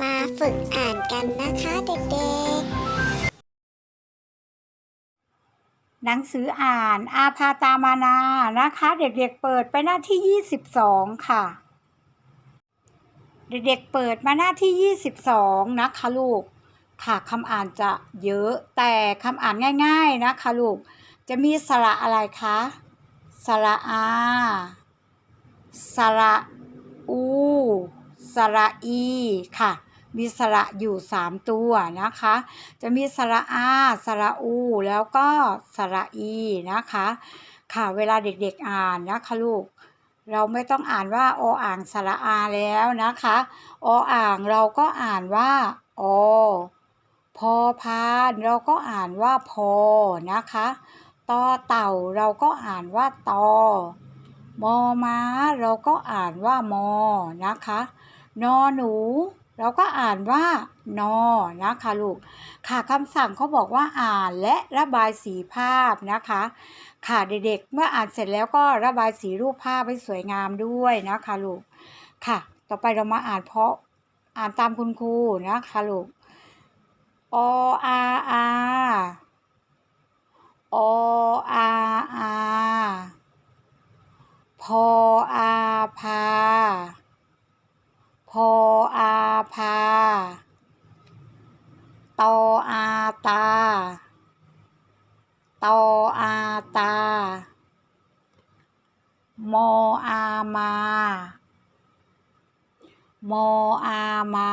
มาฝึกอ่านกันนะคะเด็กๆ หนังสืออ่านอาพาตามานานะคะ เด็กๆเปิดไปหน้าที่ 22 ค่ะ เด็กๆเปิดมาหน้าที่ 22 นะคะลูกค่ะคำอ่านจะเยอะแต่คำอ่านง่าย ๆนะคะลูก จะมีสระอะไรคะสระอาสระอู สระอีค่ะ มีสระอยู่3ตัวนะคะ จะมีสระอาสระอู แล้วก็สระอีนะคะ ค่ะเวลาเด็กๆอ่านนะคะลูกเราไม่ต้องอ่านว่าออ่างสระอาแล้วนะคะออ่างเราก็อ่านว่าอพอพานเราก็อ่านว่าพอนะคะตอเต่าเราก็อ่านว่าตอมอม้าเราก็อ่านว่ามอนะคะ นอหนู เราก็อ่านว่านอนะคะลูก ค่ะคำสั่งเขาบอกว่าอ่านและระบายสีภาพนะคะ ค่ะเด็กๆ เมื่ออ่านเสร็จแล้วก็ระบายสีรูปภาพให้สวยงามด้วยนะคะลูก ค่ะ ต่อไปเรามาอ่านเพราะอ่านตามคุณครูนะคะลูกออาอาออาอาพออาพา พออาพา ตออาตา ตออาตา มออามา มออามา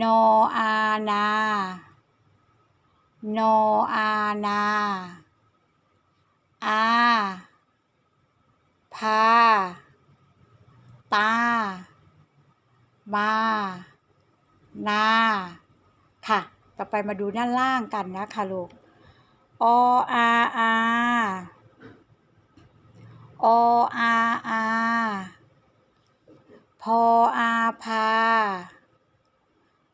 นออานานออานาอา พา ตา มา นา ค่ะ ต่อไปมาดูด้านล่างกันนะคะลูกออาอาออาอาพออาพา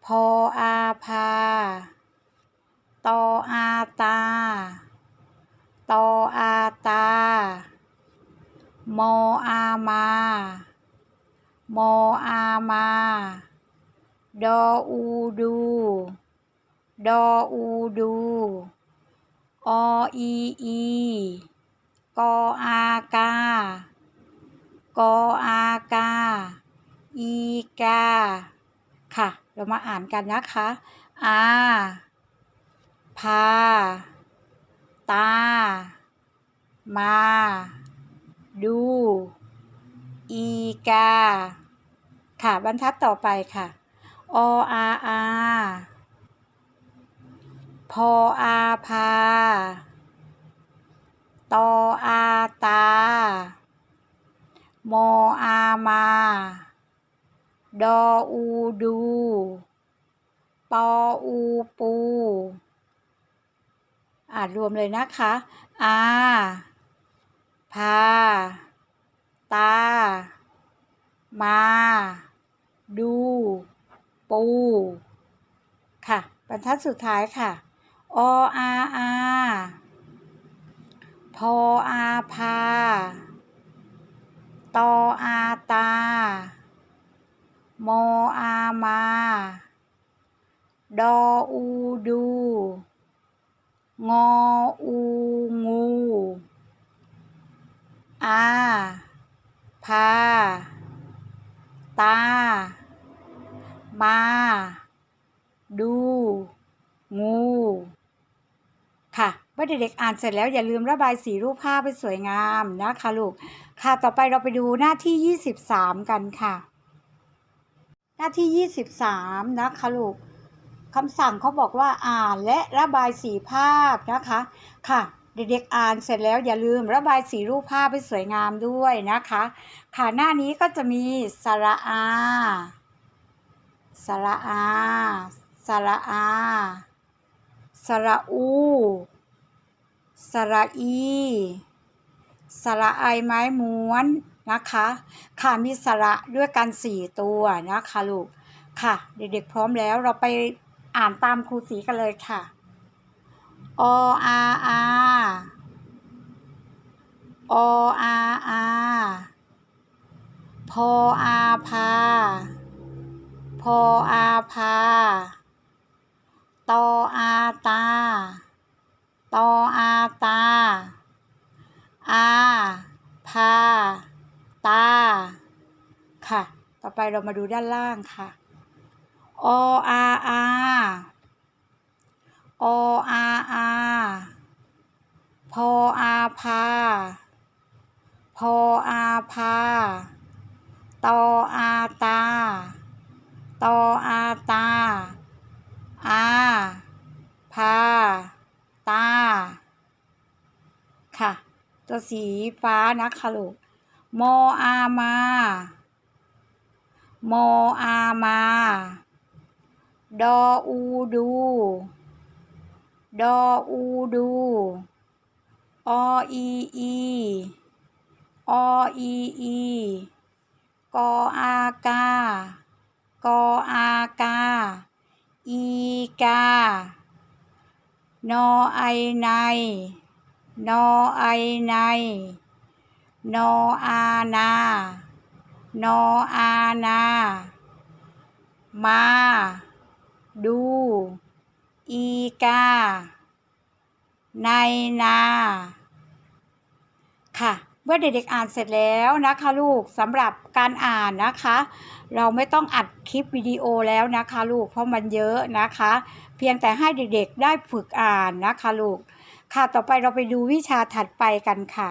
พออาพา ตออาตา ตออาตา มออามา มออามา ดออูดู ดออูดูออีอีกออากากออากา อีกา ค่ะ เรามาอ่านกันนะคะ อาพา ตา มา ดู อีกา ค่ะ บรรทัดต่อไปค่ะ ออาอาพออาพา ตออาตามออามา ดออูดู ปออูปู อ่านรวมเลยนะคะ อา พา ตา มา ดู ปู ค่ะ บรรทัดสุดท้ายค่ะ ออาอาพออาพา ตออาตา มออามา ดออูดู งออูงู อา พา ตา มา ดู งู ค่ะเมื่อเด็กๆอ่านเสร็จแล้วอย่าลืมระบายสีรูปภาพให้สวยงามนะคะลูก ค่ะต่อไปเราไปดูหน้าที่ 23 กันค่ะ หน้าที่ 23 นะคะลูกคำสั่งเขาบอกว่าอ่านและระบายสีภาพนะคะ ค่ะเด็กๆอ่านเสร็จแล้วอย่าลืมระบายสีรูปภาพให้สวยงามด้วยนะคะ ค่ะหน้านี้ก็จะมีสระอา สระอาสระอาสระอูสระอีสระไอไม้ม้วนนะคะ ค่ะมีสระด้วยกันสี่ตัวนะคะลูก ค่ะ เด็กๆพร้อมแล้วเราไปอ่านตามครูสีกันเลยค่ะออาอาออาอาพออาพา พออาพา ตออาตา ตออาตา อาพา ตา ค่ะ ต่อไปเรามาดูด้านล่างค่ะ ออาอาออาอาพออาพา พออาพา ตออาตา ตออาตา อาพา ตา ค่ะ ตัวสีฟ้านะคะลูกมออา มา มออา มา ดออูดู ดออูดูออีอีออีอีกออากา กออากา อีกา นอไอใน นอไอใน นออานา นออานา มา ดู อีกา ในนา ค่ะ เมื่อเด็กๆอ่านเสร็จแล้วนะคะลูกสำหรับการอ่านนะคะ เราไม่ต้องอัดคลิปวิดีโอแล้วนะคะลูกเพราะมันเยอะนะคะ เพียงแต่ให้เด็กๆได้ฝึกอ่านนะคะลูกค่ะต่อไปเราไปดูวิชาถัดไปกันค่ะ